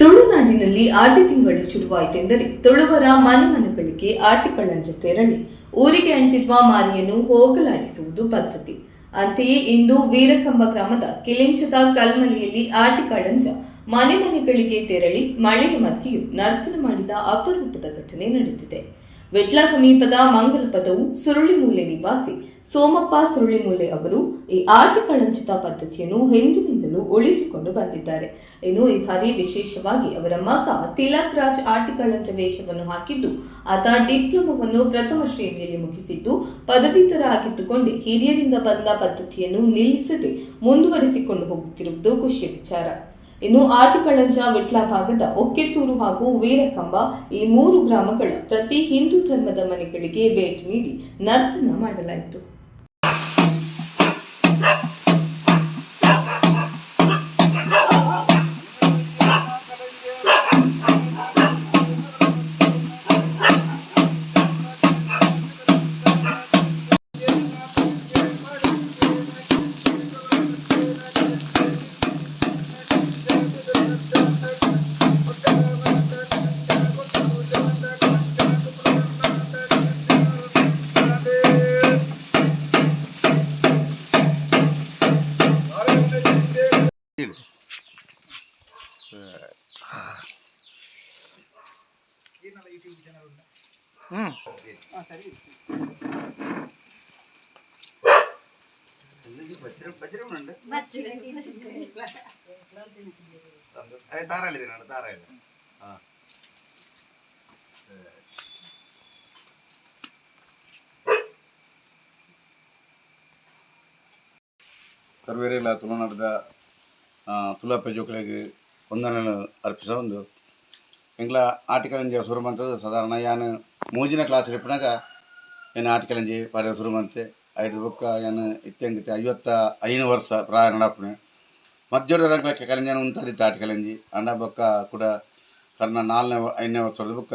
ತುಳುನಾಡಿನಲ್ಲಿ ಆಟಿ ತಿಂಗಳು ಶುರುವಾಯಿತೆಂದರೆ ತುಳುವರ ಮನೆ ಮನೆಗಳಿಗೆ ಆಟಿ ಕಳ್ಳಂಜ ತೆರಳಿ ಊರಿಗೆ ಅಂಟಿರುವ ಮಾರಿಯನ್ನು ಹೋಗಲಾಡಿಸುವುದು ಪದ್ಧತಿ. ಅಂತೆಯೇ ಇಂದು ವೀರಕಂಬ ಗ್ರಾಮದ ಕಿಲಿಂಚದ ಕಲ್ಮಲೆಯಲ್ಲಿ ಆಟಿ ಕಳ್ಳಂಜ ಮನೆ ಮನೆಗಳಿಗೆ ತೆರಳಿ ಮಳೆಯ ಮಧ್ಯೆಯು ನರ್ತನ ಮಾಡಿದ ಅಪರೂಪದ ಘಟನೆ ನಡೆದಿದೆ. ವಿಟ್ಲ ಸಮೀಪದ ಮಂಗಲಪದವು ಸುರುಳಿಮೂಲೆ ನಿವಾಸಿ ಸೋಮಪ್ಪ ಸುರುಳಿಮೂಲೆ ಅವರು ಈ ಆರ್ಥಿಕ ಕಳಂಚಿತ ಪದ್ಧತಿಯನ್ನು ಹಿಂದಿನಿಂದಲೂ ಉಳಿಸಿಕೊಂಡು ಬಂದಿದ್ದಾರೆ. ಇನ್ನು ಈ ಬಾರಿ ವಿಶೇಷವಾಗಿ ಅವರ ಮಗ ತಿಲಕ್ ರಾಜ್ ಆರ್ಥಿಕ ಕಳಂಚ ವೇಷವನ್ನು ಹಾಕಿದ್ದು, ಆತ ಡಿಪ್ಲೊಮಾವನ್ನು ಪ್ರಥಮ ಶ್ರೇಣಿಯಲ್ಲಿ ಮುಗಿಸಿದ್ದು ಪದವೀಧರ ಆಗಿದ್ದುಕೊಂಡೇ ಹಿರಿಯರಿಂದ ಬಂದ ಪದ್ಧತಿಯನ್ನು ನಿಲ್ಲಿಸದೆ ಮುಂದುವರಿಸಿಕೊಂಡು ಹೋಗುತ್ತಿರುವುದು ಖುಷಿಯ ವಿಚಾರ. ಇನ್ನು ಆಟುಕಳಂಜ ವಿಟ್ಲ ಭಾಗದ ಒಕ್ಕೆತ್ತೂರು ಹಾಗೂ ವೀರಕಂಬ ಈ ಮೂರು ಗ್ರಾಮಗಳ ಪ್ರತಿ ಹಿಂದೂ ಧರ್ಮದ ಮನೆಗಳಿಗೆ ಭೇಟಿ ನೀಡಿ ನರ್ತನ ಮಾಡಲಾಯಿತು. ಹ್ಮ್ ധാരാളിതിനാണ് ധാരാളി ആ ಕರ್ವೇರಿಲ ತುಳುನಾಡದ ತುಲಾಪೆ ಜೋಕಳಿಗೆ ವಂದನೆಯನ್ನು ಅರ್ಪಿಸ ಒಂದು ಎಂಗ್ಲ ಆಟಿಕಲಂಜಿ ಶುರು ಮಂತದ್ದು ಸಾಧಾರಣ ಯಾನು ಮೂಜಿನ ಕ್ಲಾಸ್ ಇಪ್ಪನಾಗ ಏನು ಆಟಿಕಲಂಜಿ ಪಾಡ ಶುರು ಮಂತೆ ಐದು ಬುಕ್ಕ, ಏನು ಇತ್ಯಂಗಿತೆ ಐವತ್ತ ಐದು ವರ್ಷ ಪ್ರಾಯ ನಡಪನೆ ಮಧ್ಯೋಡ ರಂಗಕ್ಕೆ ಕಲಿಂಜನ ಉಂಟಾದಿತ್ತು ಆಟಿಕಲಂಜಿ ಅಣ್ಣ ಬೊಕ್ಕ ಕೂಡ ಕರ್ನ ನಾಲ್ನೇ ಐದನೇ ವರ್ಷದ ಬುಕ್ಕ.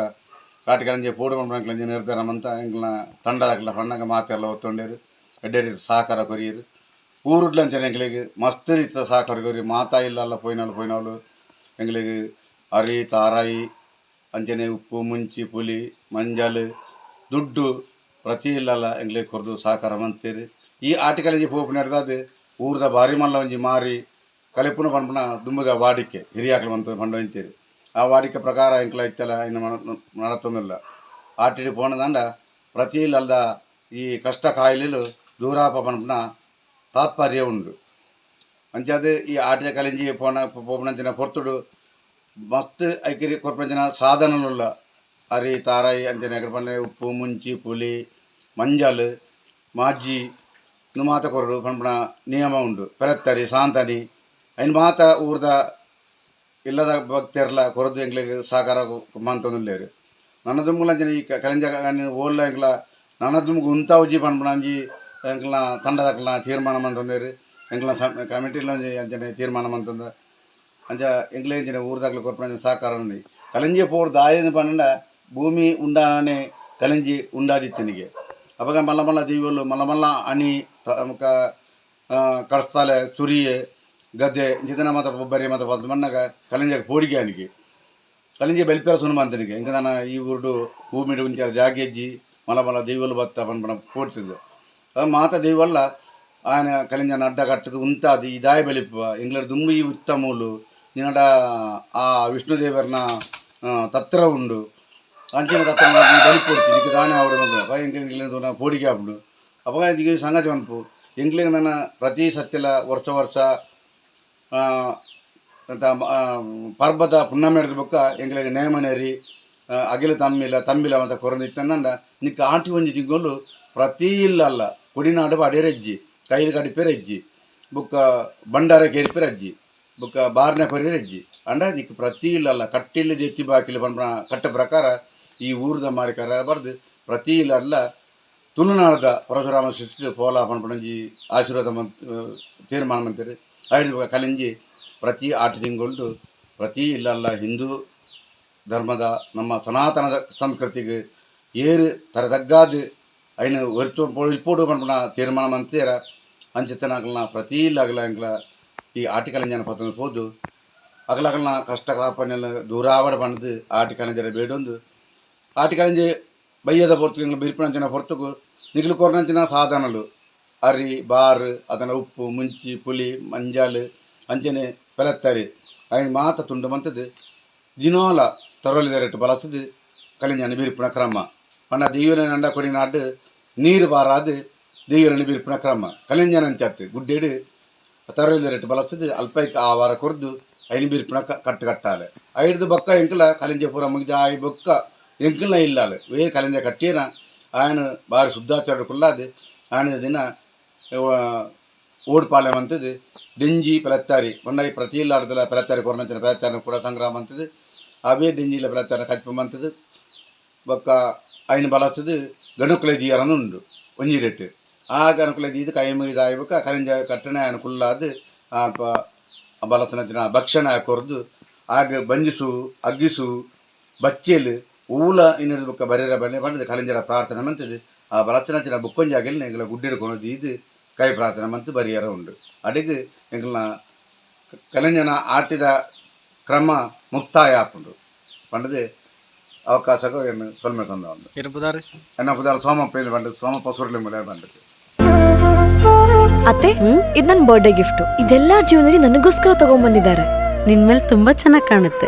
ಆಟಿಕಲಂಜಿ ಪೂಡು ಮಂಡಲಂಜಿ ನಿರ್ಧಾರ ಮಂತ ಎಂಗ್ಲ ತಂಡದಾಗಲ ಪಣ್ಣಗ ಮಾತೆಲ್ಲ ಒತ್ತೊಂಡೇರು ಎಡ್ಡೆ ರೀತಿ ಸಹಕಾರ ಕೊರಿಯರು. ಊರುಡ್ಲಂಚನೆ ಎಂಗ್ಳಿಗೆ ಮಸ್ತ್ ರೀತಿಯ ಸಹಕಾರ ಕೊರಿ ಮಾತಾ ಇಲ್ಲಲ್ಲ ಪೋಯ್ನಾಳು ಪೋಯ್ನಾಳು ಎಂಗ್ಳಿಗೆ ಅರಿ, ತಾರಾಯಿ ಅಂಚನೆ ಉಪ್ಪು, ಮುಂಚಿ, ಪುಲಿ ಮಂಜಲ್, ದುಡ್ಡು ಪ್ರತಿ ಇಲ್ಲಲ್ಲ ಎಂಗ್ಲೇ ಕೊರ್ದು ಸಹಕಾರ ಮಂತೀರಿ ಈ ಆಟಿಕಲಂಜಿ ಪೋಪು ನಡೆದಾದ, ಊರ್ದ ಬಾರಿ ಮಲ್ಲ ಒಂಜಿ ಮಾರಿ ಕಲಿಪುನ ಪಂಪನ ದುಂಬದ ವಾಡಿಕೆ ಹಿರಿಯಾಕಲು ಬಂತು ಪಂಡು ಆ ವಾಡಿಕೆ ಪ್ರಕಾರ ಎಂಕ್ಲ ಇತ್ತಲ್ಲ, ಇನ್ನು ನಡತೊಂದಿಲ್ಲ ಆಟಿಡಿ ಪೋಣದಂಡ ಪ್ರತಿ ಇಲ್ಲದ ಈ ಕಷ್ಟ ಕಾಯಿಲೆಲು ದೂರಾಪ ಪಂಪನ ತಾತ್ಪರ್ಯ ಉಂಡು. ಅಂಚಾದ ಈ ಆಟಿಯ ಕಲಿಂಜಿ ಪೋನ ಪೋಪನಂಚಿನ ಪೊರ್ತುಡು ಮಸ್ತ್ ಐಕಿರಿ ಕೊರ್ಪಂಚಿನ ಸಾಧನలుಲ್ಲ ಅರಿ ತಾರಾಯಿ ಅಂಚನೆ ಎಕಡೆ ಉಪ್ಪು ಮುಂಚಿ ಪುಲಿ ಮಂಜಲ್ ಮಾಜಿ ಇನ್ನು ಮಾತ ಕೊರಡು ಪಂಪನ ನಿಯಮ ಉಂಡು ಪೆರತ್ತರಿ ಸಾಂತನಿ ಅಯ್ನ ಮಾತ ಊರ್ದ ಇಲ್ಲದ ಭಕ್ತಿಯರ್ಲ ಕೊರದು ಎಂಗ್ಲಿಗೆ ಸಹಕಾರ ಮಂತೊಂದುಲ್ಲೇರು ನನ್ನ ದುಮ್ಮುಲಂಚನೆ ಈ ಕಲಿಂಜ ಓಲ್ಲ ಎಂಗ್ಲ ನನ್ನ ದುಮ್ಗು ಉಂತ ಉಜ್ಜಿ ಪಂಪನಂಜಿ ಎಂಕ್ಲ ತಂಡದಕ್ಲ ತೀರ್ಮಾನ ಮಂತೊಂದೇರು ಎಂಕ್ಲ ಕಮಿಟಿಲ ಅಂಚನೆ ತೀರ್ಮಾನ ಮಂತೊಂದ ಅಂಚ ಎಂಗ್ಲೇಂಚಿನ ಊರ್ದಾಗ್ಲ ಕೊರ್ಪನ ಸಹಕಾರ ఉంది ಕಲಂಜಿ ಪೋರ್ ದಾಯನ ಪಂಡ భూమి ఉండాలనే కలిజి ఉండాది తినిగే. అప్పగ మల్ల మల్ల దీవులు మల్ల మల్ల అని ఒక కడస్తాలే చురియే గద్దె నిదన మత బొబ్బరి మత పద్మన్నగ కలింజ పోడిగానికి కలింజ బలిపారు సునుమంతనికి ఇంకా తన ఈ ఊరుడు భూమి గురించి జాగేజ్జి మల్ల మల్ల దీవులు బత్త మన పోడుతుంది మాత దీవి వల్ల ఆయన కలింజ అడ్డ కట్టు ఉంటుంది ఈ దాయ బలిపు ఇంగ్లడు దుమ్ము ఈ ఉత్తములు. నిన్నట ఆ విష్ణుదేవర్న తత్ర ఉండు. ಅಂಚಿನ ತತ್ರ ಬಲಿಪೊಡ್ತಿ ಇದಕ್ಕೆ ದಾನೆ ಆವಡು ಅಪ್ಪ ಎಂಗ್ಲಿಂಗ್ ಪೋಡಿಗೆ ಆಪುಡು ಅಪ್ಪ, ಇದಕ್ಕೆ ಸಂಗತಿ ಅನ್ಪು ಎಂಗ್ಲಿಂಗ್ ನನ್ನ ಪ್ರತಿ ಸತ್ಯಲ ವರ್ಷ ವರ್ಷ ಪರ್ಬದ ಪುಣ್ಣಮ ಹಿಡಿದ ಬೊಕ್ಕ ಎಂಗ್ಲಿಗೆ ನೇಮನೇರಿ ಅಗಿಲ ತಮ್ಮಿಲ ತಮ್ಮಿಲ ಅಂತ ಕೊರಂದಿತ್ತಂದ ನಿಕ್ಕ ಆಟಿ ಒಂಜಿ ತಿಂಗೊಂಡು ಪ್ರತಿ ಇಲ್ಲಲ್ಲ ಕುಡಿನಾಡು ಅಡಿರೆಜ್ಜಿ ಕೈಲಿ ಕಡಿಪೇರ ಅಜ್ಜಿ ಬುಕ್ಕ ಬಂಡಾರ ಕೇರಿಪೇರ ಬುಕ್ಕ ಬಾರ್ನೆ ಕೊರಿಯರ್ ಅಜ್ಜಿ ಅಂಡ, ನಿಕ್ಕ ಪ್ರತಿ ಇಲ್ಲಲ್ಲ ಕಟ್ಟಿಲ್ಲ ಜೆತ್ತಿ ಬಾಕಿಲ್ಲ ಬಂದ ಕಟ್ಟ ಪ್ರಕಾರ ஊர்த மாதிரி கரபடுது ಪ್ರತಿ ಇಲ್ಲ ತುಳುನಾಡದ ಪರಶುರಾಮ ಸೃಷ್ಟಿ ಪೋಲ ಪಣಪಣಜಿ ಆಶೀರ್ವಾದ ಮಂತ್ ತೀರ್ಮಾನ ಮಂತ್ರಿ ಐದು ಕಲಿಂಜಿ ಪ್ರತಿ ಆಟ ತಿಂಗೊಂಡು ಪ್ರತಿ ಇಲ್ಲಲ್ಲ ಹಿಂದೂ ಧರ್ಮದ ನಮ್ಮ ಸನಾತನದ ಸಂಸ್ಕೃತಿಗೆ ಏರು ತರದಗ್ಗಾದು ಐನು ಒರಿತು ಇಪ್ಪೋಡು ಪಣಪಣ ತೀರ್ಮಾನ ಮಂತೀರ ಅಂಚಿತನಾಗಲನ ಪ್ರತಿ ಇಲ್ಲಾಗಲ ಅಂಗ್ಲ ಈ ಆಟಿಕಲಂಜನ ಪತ್ರ ಹೋದು ಅಗಲಗಲನ ಕಷ್ಟ ಕಾಪನೆಲ್ಲ ದೂರಾವಡ ಪಣದು ಆಟಿಕಲಂಜರ ಬೇಡೊಂದು ಆಟಿ ಕಣಜೆ ಬಯ್ಯದ ಪೊರ್ತು ಇಂಗ್ಲ ಬಿರ್ಪಣಂಚಿನ ಪೊರ್ತುಕು ನಿಗ್ಲು ಕೊರ್ನಂಚಿನ ಸಾಧನಲು ಅರಿ ಬಾರ್ ಅದನ್ನ ಉಪ್ಪು ಮುಂಚಿ ಪುಲಿ ಮಂಜಾಲು ಅಂಚನೆ ಪೆಲತ್ತರಿ ಅಯ್ನ ಮಾತ ತುಂಡು ಮಂತದ್ದು ದಿನೋಲ ತೊರಲಿದರೆಟ್ಟು ಬಳಸದು ಕಲಿಂಜನ ಬಿರ್ಪುಣ ಕ್ರಮ ಪಂಡ ದೀವನ ನಂಡ ಕೊಡಿ ನಾಡು ನೀರು ಬಾರಾದು ದೀವನ ಬಿರ್ಪುಣ ಕ್ರಮ ಕಲಿಂಜನಂಚತ್ತು ಗುಡ್ಡೆಡು ತರಲಿದರೆಟ್ಟು ಬಳಸದು ಅಲ್ಪೈಕ್ ಆ ವಾರ ಕೊರ್ದು ಐನು ಬಿರ್ಪುಣ ಕಟ್ಟು ಕಟ್ಟಾಲೆ ಐದು ಬೊಕ್ಕ ಎಂಕಲ ಕಲಿಂಜ ಪೂರ ಮುಗಿದ ಆಯ್ ಬೊಕ್ಕ ಎಂಕಲ್ನ ಇಲ್ಲಾಲೆ ವೇ ಕಲಿಂಜ ಕಟ್ಟಿಯನ ఆయన బాగా శుద్ధాచార్యుడు కుల్లాది ఆయన ದಿನ ಓಡ್ಪಾಲೆ ಅಂತದ್ದು ಡೆಂಜಿ ಪೆಲತ್ತಾರಿ ಮೊನ್ನ ಈ ಪ್ರತಿ ಇಲ್ಲಾರ್ದಲ್ಲ ಪೆಲತ್ತಾರಿ ಕೊರ್ನಂಚಿನ ಪೆಲತ್ತಾರಿ ಕೂಡ ಸಂಗ್ರಾಮ ಅಂತದ್ದು ಅವೇ ಡೆಂಜಿಲ ಪೆಲತ್ತಾರ ಕಚ್ಪಂತದ್ದು ಬೊಕ್ಕ ಐನು ಬಲತ್ತದು ಗಣುಕುಲೆ ದೀಯರನ್ನು ಉಂಡು ಒಂಜಿ ರೆಟ್ಟು ಆ ಗಣುಕುಲೆ ದೀದು ಕೈ ಮುಗಿದ ಆಯ್ಬೇಕ ಕರಿಂಜ ಕಟ್ಟಣೆ ఆయన ಕುಲ್ಲಾದು ಅಲ್ಪ ಬಲಸನಚಿನ ಭಕ್ಷಣ ಕೊರ್ದು ಆಗ ಬಂಜಿಸು ಅಗ್ಗಿಸು ಬಚ್ಚೆಲು ಊಲ ಇನ್ನಿಡ್ದು ಬೊಕ್ಕ ಬರೆಯರ ಬನ್ನಿ. ಬಂಡದು ಕಲಿಂಜರ ಪ್ರಾರ್ಥನೆ ಮಂತದು ಆ ಬಲಚನಚಿನ ಬುಕ್ಕೊಂಜಾಗೆಲ್ಲ ಎಂಗ್ಲ ಗುಡ್ಡೆಡ್ಕೊಂಡು ಇದು ಕೈ ಪ್ರಾರ್ಥನೆ ಮಂತು ಬರಿಯರ ಉಂಡು ಅಡಿಗೆ ಎಂಗ್ಲನ ಕಲಿಂಜನ ಆಟಿದ ಕ್ರಮ ಮುಕ್ತಾಯ ಆಪುಂಡು ಪಂಡದೆ ಅವಕಾಶ ಸೊಲ್ಮೆ ತಂದ ಒಂದು. ಏನು ಪುದಾರಿ? ಎನ್ನ ಪುದಾರ ಸೋಮಪ್ಪಲ್ಲಿ ಬಂಡದು ಸೋಮಪ್ಪ ಸುರ್ಲಿ ಮೇಲೆ ಬಂಡದು ಅತ್ತೆ ಇದು ನನ್ನ ಬರ್ಡೇ ಗಿಫ್ಟ್ ಇದೆಲ್ಲ ಜೀವನದಲ್ಲಿ ನನಗೋಸ್ಕರ ತಗೊಂಡ್ಬಂದಿದ್ದಾರೆ ನಿನ್ ಮೇಲೆ ತುಂಬಾ ಚೆನ್ನಾಗಿ ಕಾಣುತ್ತೆ.